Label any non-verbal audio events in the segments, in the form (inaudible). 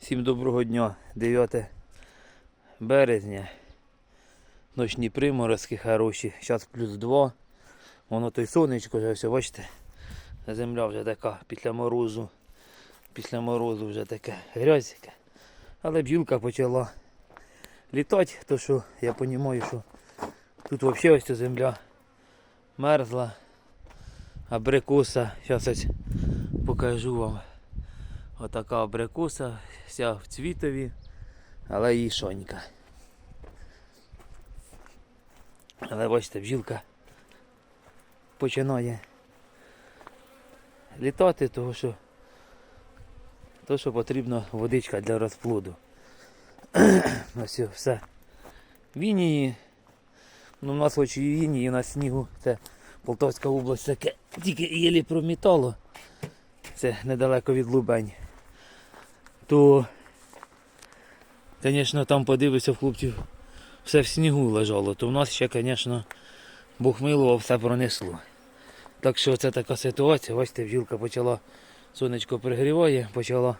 Всім доброго дня, 9 березня. Ночні приморозки хороші. Зараз плюс 2. Воно той сонечко вже все, бачите. Земля вже така після морозу. Після морозу вже таке грязьке. Але бджілка почала літати, то що я розумію, що тут взагалі ось ця земля мерзла. Абрикоса. Зараз ось покажу вам. Отака абрикоса, вся в цвітові, але їй шонька. Але бачите, бджілка починає літати, тому що, то, що потрібна водичка для розплоду. (clears throat) Ось все. Вінії. Ну, у нас очі вінії, у нас снігу. Це Полтавська область таке тільки єлі промітало. Це недалеко від Лубень. То, звісно, там подивився в хлопців, все в снігу лежало, то в нас ще, звісно, Бог милував, все пронесло. Так що це така ситуація. Бачите, бджілка почала, сонечко пригріває, почала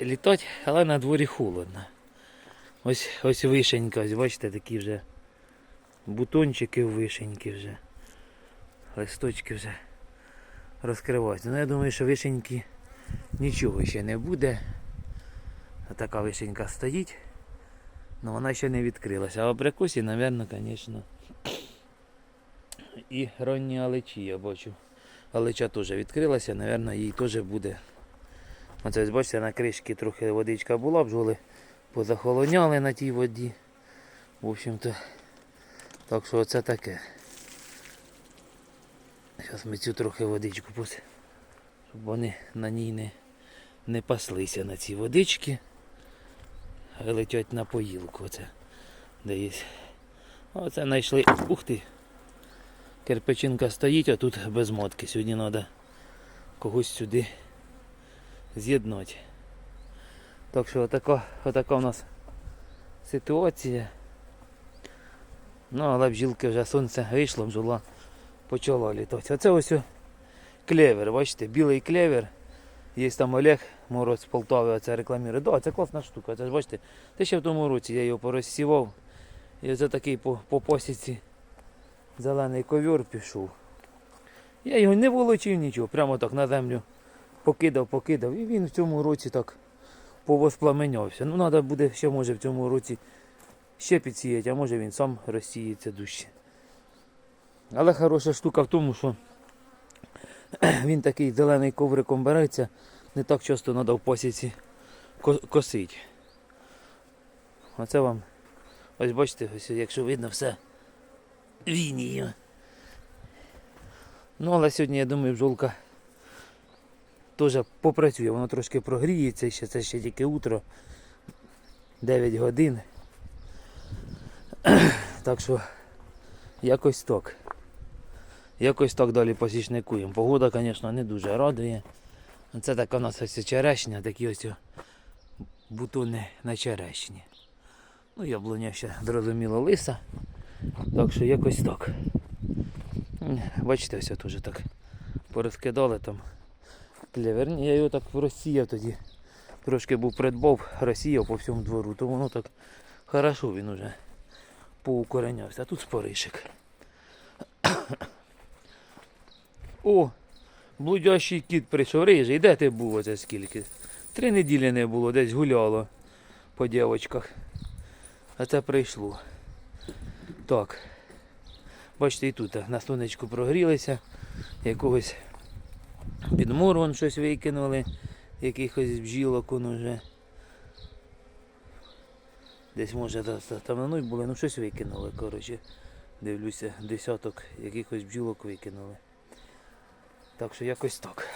літати, але на дворі холодно. Ось ось вишенька, ось бачите, такі вже бутончики вишеньки вже. Листочки вже розкриваються. Ну я думаю, що вишеньки нічого ще не буде. Така вишенька стоїть. але вона ще не відкрилася. А в абрикосі, мабуть, звісно. І ранні алечі я бачу. Алеча теж відкрилася, мабуть, їй теж буде. Оце бачите, на кришці трохи водичка була, бджоли позахолоняли на тій воді. В общем-то, так що оце таке. Зараз ми цю трохи водичку пос... щоб вони на ній не, не паслися на цій водички. Летять на поїлку. Оце де. Оце знайшли. Ух ти! Кирпичинка стоїть, а тут без мотки. Сьогодні треба когось сюди з'єднати. Так що отака, отака у нас ситуація. Ну, але бджілки вже сонце вийшло, бджола почала літати. Оце ось клевер, бачите, білий клевер. Є там Олег Мороз Полтави, оце рекламує. Да, це класна штука. Це ж бачите, те ще в тому році я його порозсівав. І оце такий по, по посіці зелений ковер пішов. Я його не волочив нічого, прямо так на землю покидав, покидав. І він в цьому році так повоспламенявся. Ну, треба буде ще може в цьому році ще підсіяти, а може він сам розсіється дужче. Але хороша штука в тому, що (clears throat) він такий зелений ковриком береться, не так часто треба в посіці ко- косити. Оце вам, ось бачите, ось, якщо видно все вінію. Ну, але сьогодні, я думаю, бджолка теж попрацює, воно трошки прогріється, ще це ще тільки утро, 9 годин. (clears throat) Так що якось так. Якось так далі посічникуємо. Погода, звісно, не дуже радує. Це така у нас ось черешня, такі ось бутони на черешні. Ну, яблуня ще зрозуміло лиса. Так що якось так. Бачите, все теж так порозкидали там клеверні. Я його так розсіяв тоді. Трошки був придбав, розсіяв по всьому двору, то воно так хорошо він уже поукоренявся. А тут споришик. О, блудящий кіт прийшов. Рижий, де ти був оце скільки? Три неділі не було, десь гуляло по дівочках. А це прийшло. Так. Бачите, і тут на сонечку прогрілися. Якогось підмору вон щось викинули. Якихось бджілок он уже. Десь може та- та- там на нуль були, ну щось викинули, коротше. Дивлюся, десяток якихось бджілок викинули. Так що якось так.